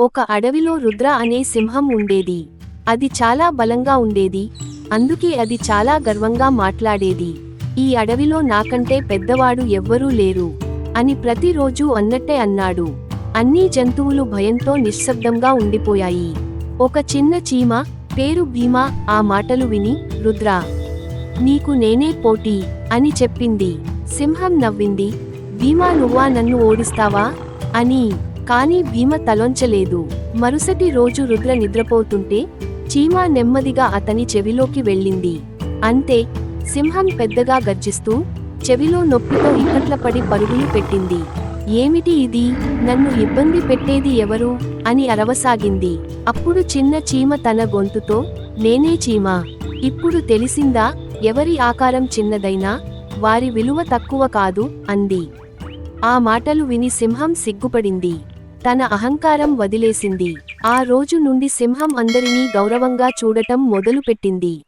ఒక అడవిలో రుద్ర అనే సింహం ఉండేది. అది చాలా బలంగా ఉండేది. అందుకే అది చాలా గర్వంగా మాట్లాడేది. ఈ అడవిలో నాకంటే పెద్దవాడు ఎవ్వరూ లేరు అని ప్రతిరోజూ అన్నట్టే అన్నాడు. అన్ని జంతువులు భయంతో నిశ్శబ్దంగా ఉండిపోయాయి. ఒక చిన్న చీమ పేరు భీమా ఆ మాటలు విని రుద్ర నీకు నేనే పోటీ అని చెప్పింది. సింహం నవ్వింది. భీమా నువ్వా నన్ను ఓడిస్తావా? అని కానీ భీమ తలొంచలేదు. మరుసటి రోజు రుద్ర నిద్రపోతుంటే చీమ నెమ్మదిగా అతని చెవిలోకి వెళ్ళింది. అంతే సింహం పెద్దగా గర్జిస్తూ చెవిలో నొప్పితో ఇక్కట్లపడి పరుగులు పెట్టింది. ఏమిటి ఇది? నన్ను ఇబ్బంది పెట్టేది ఎవరు? అని అరవసాగింది. అప్పుడు చిన్న చీమ తన గొంతుతో నేనే చీమ? ఇప్పుడు తెలిసిందా ఎవరి ఆకారం చిన్నదైనా? వారి విలువ తక్కువ కాదు అంది. ఆ మాటలు విని సింహం సిగ్గుపడింది. తన అహంకారం వదిలేసింది. ఆ రోజు నుండి సింహం అందరినీ గౌరవంగా చూడటం మొదలుపెట్టింది.